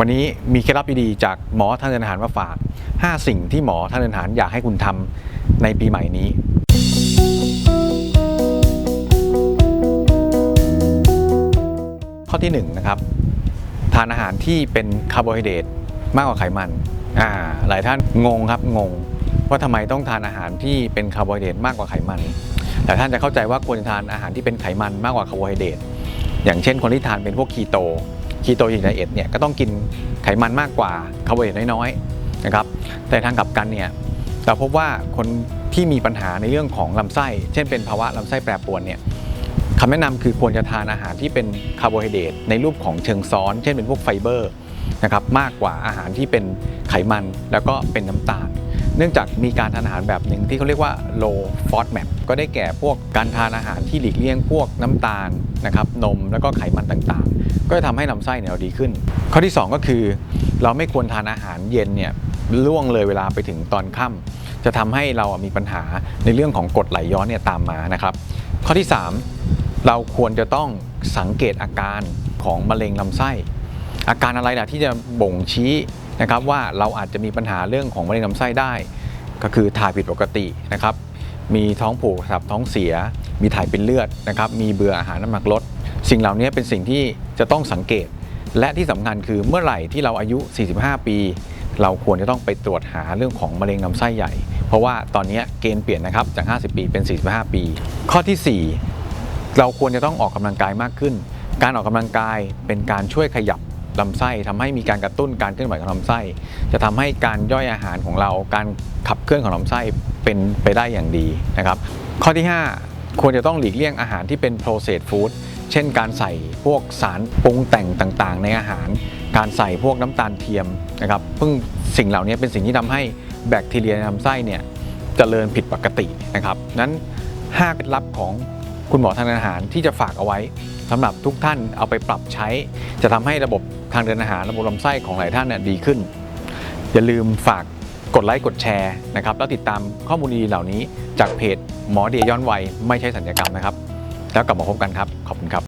วันนี้มีเคล็ดลับดีๆจากหมอทางเดินอาหารมาฝาก 5 สิ่งที่หมอทางเดินอาหารอยากให้คุณทำในปีใหม่นี้ ข้อที่1นะครับทานอาหารที่เป็นคาร์โบไฮเดรตมากกว่าไขมันอ่าหลายท่านงงครับงง ว่าทำไมต้องทานอาหารที่เป็นคาร์โบไฮเดรตมากกว่าไขมันแต่ท่านจะเข้าใจว่าควรทานอาหารที่เป็นไขมันมากกว่าคาร์โบไฮเดรตอย่างเช่นคนที่ทานเป็นพวกคีโต คีโตอย่างไดเอทเนี่ยก็ต้องกินไขมันมากกว่าคาร์โบไฮเดรตน้อยๆนะครับแต่ทางกลับกันเนี่ยเราพบว่าคนที่มีปัญหาในเรื่องของลำไส้ เช่นเป็นภาวะลำไส้แปรปรวนเนี่ยคำแนะนำคือควรจะทานอาหารที่เป็นคาร์โบไฮเดรตในรูปของเชิงซ้อน เช่นเป็นพวกไฟเบอร์นะครับมากกว่าอาหารที่เป็นไขมันแล้วก็เป็นน้ำตาล เนื่องจากมีการทานอาหารแบบหนึ่งที่เขาเรียกว่า low FODMAP ก็ได้แก่พวกการทานอาหารที่หลีกเลี่ยงพวกน้ำตาลนะครับนมแล้วก็ไขมันต่างๆ ก็จะทำให้ลำไส้เนี่ยเราดีขึ้น ข้อที่ 2 ก็คือ เราไม่ควรทานอาหารเย็นเนี่ยล่วงเลยเวลาไปถึงตอนค่ำจะทำให้เรามีปัญหาในเรื่องของกรดไหลย้อนเนี่ยตามมานะครับ ข้อที่ 3 เราควรจะต้องสังเกตอาการของมะเร็งลำไส้ อาการอะไรล่ะที่จะบ่งชี้ นะครับว่าเราอาจจะมีปัญหาเรื่องของมะเร็งลำไส้ได้ ก็คือถ่ายผิดปกตินะครับมีท้องผูกสับท้องเสีย มีถ่ายเป็นเลือดนะครับมีเบื่ออาหารน้ำหนักลด สิ่งเหล่านี้เป็นสิ่งที่จะต้องสังเกต และที่สำคัญคือเมื่อไหร่ที่เราอายุ 45 ปี เราควรจะต้องไปตรวจหาเรื่องของมะเร็งลำไส้ใหญ่ เพราะว่าตอนนี้เกณฑ์เปลี่ยนนะครับจาก 50 ปีเป็น 45 ปี ข้อทีสี่4 เราควรจะต้องออกกำลังกายมากขึ้น การออกกำลังกายเป็นการช่วยขยับ ลำไส้ทำให้มีการกระตุ้นการเคลื่อนไหวของลำไส้ จะทำให้การย่อยอาหารของเราการขับเคลื่อนของลำไส้เป็นไปได้อย่างดีนะครับ ข้อที่ 5 ควรจะต้องหลีกเลี่ยงอาหารที่เป็น processed food เช่นการใส่พวกสารปรุงแต่งต่างๆ ในอาหาร การใส่พวกน้ำตาลเทียมนะครับซึ่งสิ่งเหล่านี้เป็นสิ่งที่ทำให้แบคทีเรียในลำไส้เนี่ยเจริญผิดปกตินะครับนั้น5เคล็ดลับของคุณหมอทางอาหารที่จะฝากเอาไว้ สำหรับทุกท่านเอาไปปรับใช้ จะทำให้ระบบทางเดินอาหารระบบลำไส้ของหลายท่านเนี่ยดีขึ้น อย่าลืมฝากกดไลค์กดแชร์นะครับแล้วติดตามข้อมูลดีเหล่านี้จากเพจหมอเดียย้อนวัยไม่ใช่สัญญกรรมนะครับ แล้วกลับมาพบกันครับ ขอบคุณครับ